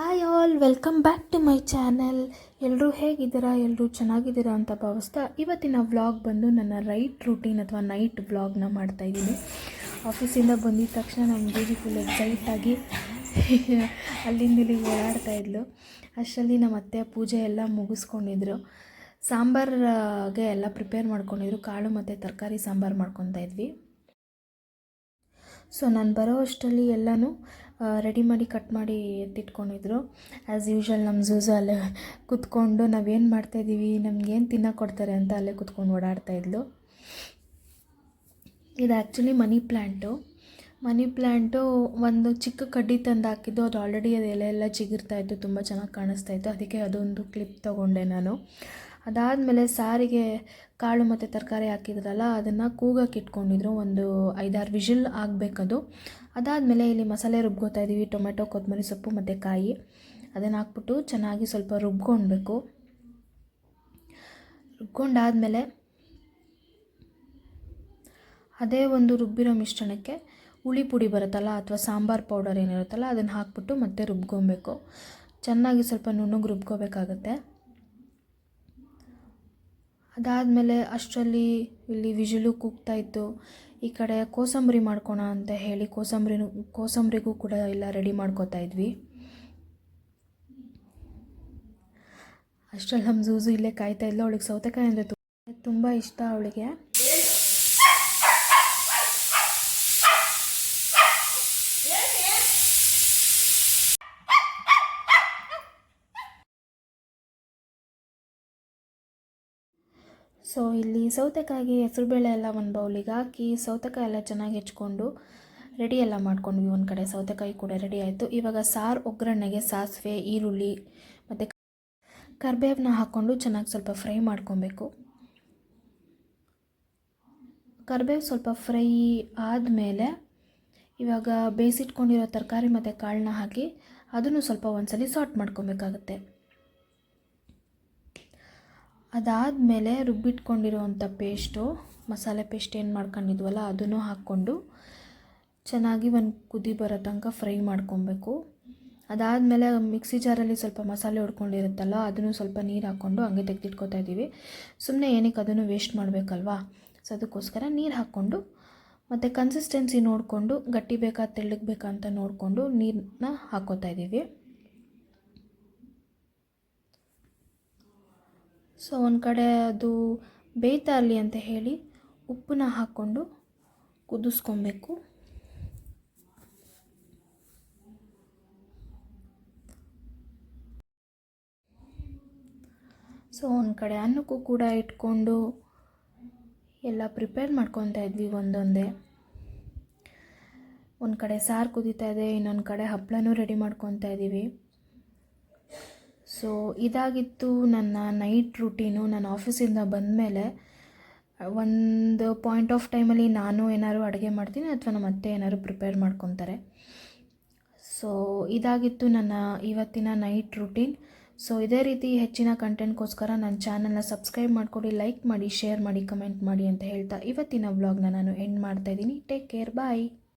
Hi all welcome back to my channel ಎಲ್ಲರೂ ಹೇಗಿದ್ದೀರಾ? ಎಲ್ಲರೂ ಚೆನ್ನಾಗಿದ್ದೀರಾ ಅಂತ ಭಾವಿಸ್ತಾ ಇವತ್ತಿನ ವ್ಲಾಗ್ ಬಂದು ನನ್ನ ರೈಟ್ ರೂಟೀನ್ ಅಥವಾ ನೈಟ್ ವ್ಲಾಗ್ನ ಮಾಡ್ತಾಯಿದ್ದೀನಿ ಆಫೀಸಿಂದ ಬಂದಿದ ತಕ್ಷಣ ನಮ್ಮ ಜೀಜಿ ಫುಲ್ ಎಕ್ಸೈಟಾಗಿ ಅಲ್ಲಿಂದ ಇಲ್ಲಿ ಓಡಾಡ್ತಾ ಇದ್ಲು. ಅಷ್ಟರಲ್ಲಿ ನಮ್ಮ ಅತ್ತೆ ಪೂಜೆ ಎಲ್ಲ ಮುಗಿಸ್ಕೊಂಡಿದ್ರು. ಸಾಂಬಾರ್ಗೆ ಎಲ್ಲ ಪ್ರಿಪೇರ್ ಮಾಡ್ಕೊಂಡಿದ್ರು. ಕಾಳು ಮತ್ತು ತರಕಾರಿ ಸಾಂಬಾರು ಮಾಡ್ಕೊತಾ ಇದ್ವಿ. ಸೊ ನಾನು ಬರೋ ಅಷ್ಟರಲ್ಲಿ ಎಲ್ಲನೂ ರೆಡಿ ಮಾಡಿ ಕಟ್ ಮಾಡಿ ಎತ್ತಿಟ್ಕೊಂಡಿದ್ರು. ಆ್ಯಸ್ ಯೂಶ್ವಲ್ ನಮ್ಮ ಝೂಝು ಅಲ್ಲೇ ಕುತ್ಕೊಂಡು ನಾವೇನು ಮಾಡ್ತಾಯಿದ್ದೀವಿ, ನಮಗೇನು ತಿನ್ನೋಕೆ ಕೊಡ್ತಾರೆ ಅಂತ ಅಲ್ಲೇ ಕೂತ್ಕೊಂಡು ಓಡಾಡ್ತಾ ಇದ್ಲು. ಇದು actually money plant money plant ಒಂದು ಚಿಕ್ಕ ಕಡ್ಡಿ ತಂದು ಹಾಕಿದ್ದು, ಅದು ಆಲ್ರೆಡಿ ಅದು ಎಲೆ ಎಲ್ಲ ಚಿಗಿರ್ತಾಯಿತ್ತು ತುಂಬ ಚೆನ್ನಾಗಿ ಕಾಣಿಸ್ತಾಯಿತ್ತು ಅದಕ್ಕೆ ಅದೊಂದು ಕ್ಲಿಪ್ ತೊಗೊಂಡೆ ನಾನು. ಅದಾದಮೇಲೆ ಸಾರಿಗೆ ಕಾಳು ಮತ್ತು ತರಕಾರಿ ಹಾಕಿದ್ರಲ್ಲ, ಅದನ್ನು ಕೂಗಕ್ಕೆ ಇಟ್ಕೊಂಡಿದ್ರು. ಒಂದು ಐದಾರು ವಿಷಿಲ್ ಆಗಬೇಕದು. ಅದಾದಮೇಲೆ ಇಲ್ಲಿ ಮಸಾಲೆ ರುಬ್ಕೋತಾ ಇದ್ದೀವಿ ಟೊಮೆಟೊ ಕೊತ್ತಂಬರಿ ಸೊಪ್ಪು ಮತ್ತು ಕಾಯಿ. ಅದನ್ನು ಹಾಕ್ಬಿಟ್ಟು ಚೆನ್ನಾಗಿ ಸ್ವಲ್ಪ ರುಬ್ಕೊಳ್ಬೇಕು ರುಬ್ಕೊಂಡಾದಮೇಲೆ ಅದೇ ಒಂದು ರುಬ್ಬಿರೋ ಮಿಶ್ರಣಕ್ಕೆ ಹುಳಿ ಪುಡಿ ಬರುತ್ತಲ್ಲ ಅಥವಾ ಸಾಂಬಾರು ಪೌಡರ್ ಏನಿರುತ್ತಲ್ಲ, ಅದನ್ನು ಹಾಕ್ಬಿಟ್ಟು ಮತ್ತೆ ರುಬ್ಕೊಬೇಕು ಚೆನ್ನಾಗಿ ಸ್ವಲ್ಪ ನುಣ್ಣಗೆ ರುಬ್ಕೋಬೇಕಾಗತ್ತೆ. ಅದಾದಮೇಲೆ ಅಷ್ಟರಲ್ಲಿ ಇಲ್ಲಿ ವಿಜಿಲು ಕೂಗ್ತಾ ಇತ್ತು. ಈ ಕಡೆ ಕೋಸಂಬರಿ ಮಾಡ್ಕೋಣ ಅಂತ ಹೇಳಿ ಕೋಸಂಬರಿನೂ, ಕೋಸಂಬರಿಗೂ ಕೂಡ ಎಲ್ಲ ರೆಡಿ ಮಾಡ್ಕೋತಾ ಇದ್ವಿ. ಅಷ್ಟರಲ್ಲಿ ನಮ್ಮ ಝೂಝು ಇಲ್ಲೇ ಕಾಯ್ತಾ ಇದ್ಲು. ಅವಳಿಗೆ ಸೌತೆಕಾಯಿ ಅಂದರೆ ತುಂಬ ಇಷ್ಟ ಅವಳಿಗೆ. ಸೊ ಇಲ್ಲಿ ಸೌತೆಕಾಯಿಗೆ ಹೆಸರುಬೇಳೆ ಎಲ್ಲ ಒಂದು ಬೌಲಿಗೆ ಹಾಕಿ ಸೌತೆಕಾಯಿ ಎಲ್ಲ ಚೆನ್ನಾಗಿ ಹೆಚ್ಕೊಂಡು ರೆಡಿ ಎಲ್ಲ ಮಾಡ್ಕೊಂಡ್ವಿ. ಒಂದು ಕಡೆ ಸೌತೆಕಾಯಿ ಕೂಡ ರೆಡಿ ಆಯಿತು. ಇವಾಗ ಸಾರು ಒಗ್ಗರಣೆಗೆ ಸಾಸಿವೆ, ಈರುಳ್ಳಿ ಮತ್ತು ಕರ್ಬೇವನ್ನ ಹಾಕ್ಕೊಂಡು ಚೆನ್ನಾಗಿ ಸ್ವಲ್ಪ ಫ್ರೈ ಮಾಡ್ಕೊಬೇಕು. ಕರ್ಬೇವು ಸ್ವಲ್ಪ ಫ್ರೈ ಆದಮೇಲೆ ಇವಾಗ ಬೇಯಿಸಿಟ್ಕೊಂಡಿರೋ ತರಕಾರಿ ಮತ್ತು ಕಾಳನ್ನ ಹಾಕಿ ಅದನ್ನು ಸ್ವಲ್ಪ ಒಂದ್ಸಲಿ ಸಾಟ್ ಮಾಡ್ಕೊಬೇಕಾಗತ್ತೆ. ಅದಾದಮೇಲೆ ರುಬ್ಬಿಟ್ಕೊಂಡಿರೋವಂಥ ಪೇಸ್ಟು, ಮಸಾಲೆ ಪೇಸ್ಟ್ ಏನು ಮಾಡ್ಕೊಂಡಿದ್ವಲ್ಲ, ಅದನ್ನು ಹಾಕ್ಕೊಂಡು ಚೆನ್ನಾಗಿ ಒಂದು ಕುದಿ ಬರೋ ತನಕ ಫ್ರೈ ಮಾಡ್ಕೊಬೇಕು. ಅದಾದಮೇಲೆ ಮಿಕ್ಸಿ ಜಾರಲ್ಲಿ ಸ್ವಲ್ಪ ಮಸಾಲೆ ಹೊಡ್ಕೊಂಡಿರುತ್ತಲ್ಲ ಅದನ್ನು ಸ್ವಲ್ಪ ನೀರು ಹಾಕ್ಕೊಂಡು ಹಂಗೆ ತೆಗೆದಿಟ್ಕೋತಾ ಇದ್ದೀವಿ. ಸುಮ್ಮನೆ ಏನಕ್ಕೆ ಅದನ್ನು ವೇಸ್ಟ್ ಮಾಡಬೇಕಲ್ವಾ? ಸೊ ಅದಕ್ಕೋಸ್ಕರ ನೀರು ಹಾಕ್ಕೊಂಡು ಮತ್ತು ಕನ್ಸಿಸ್ಟೆನ್ಸಿ ನೋಡಿಕೊಂಡು, ಗಟ್ಟಿ ಬೇಕಾ ತೆಳ್ಳಗೆ ಬೇಕಾ ಅಂತ ನೋಡಿಕೊಂಡು ನೀರನ್ನ ಹಾಕ್ಕೋತಾ ಇದ್ದೀವಿ. ಸೊ ಒಂದು ಕಡೆ ಅದು ಬೇಯ್ತಾ ಇರಲಿ ಅಂತ ಹೇಳಿ ಉಪ್ಪನ್ನ ಹಾಕ್ಕೊಂಡು ಕುದಿಸ್ಕೊಬೇಕು. ಸೊ ಒಂದು ಕಡೆ ಅನ್ನಕ್ಕೂ ಕೂಡ ಇಟ್ಕೊಂಡು ಎಲ್ಲ ಪ್ರಿಪೇರ್ ಮಾಡ್ಕೊತಾ ಇದ್ವಿ ಒಂದೊಂದೇ. ಒಂದು ಕಡೆ ಸಾರು ಕುದೀತಾ ಇದೆ, ಇನ್ನೊಂದು ಕಡೆ ಹಪ್ಪಳನೂ ರೆಡಿ ಮಾಡ್ಕೊತಾ ಇದ್ದೀವಿ ಸೊ ಇದಾಗಿತ್ತು ನನ್ನ ನೈಟ್ ರುಟೀನು ನಾನು ಆಫೀಸಿಂದ ಬಂದ ಮೇಲೆ ಒಂದು ಪಾಯಿಂಟ್ ಆಫ್ ಟೈಮಲ್ಲಿ ನಾನು ಏನಾದ್ರು ಅಡುಗೆ ಮಾಡ್ತೀನಿ ಅಥವಾ ನಮ್ಮ ಅತ್ತೆ ಏನಾದ್ರು ಪ್ರಿಪೇರ್ ಮಾಡ್ಕೊತಾರೆ. ಸೊ ಇದಾಗಿತ್ತು ನನ್ನ ಇವತ್ತಿನ ನೈಟ್ ರೂಟೀನ್ ಸೊ ಇದೇ ರೀತಿ ಹೆಚ್ಚಿನ ಕಂಟೆಂಟ್ಗೋಸ್ಕರ ನನ್ನ ಚಾನಲ್ನ ಸಬ್ಸ್ಕ್ರೈಬ್ ಮಾಡಿಕೊಡಿ ಲೈಕ್ ಮಾಡಿ ಶೇರ್ ಮಾಡಿ ಕಮೆಂಟ್ ಮಾಡಿ ಅಂತ ಹೇಳ್ತಾ ಇವತ್ತಿನ ವ್ಲಾಗ್ನ ನಾನು ಎಂಡ್ ಮಾಡ್ತಾಯಿದ್ದೀನಿ ಟೇಕ್ ಕೇರ್ ಬಾಯ್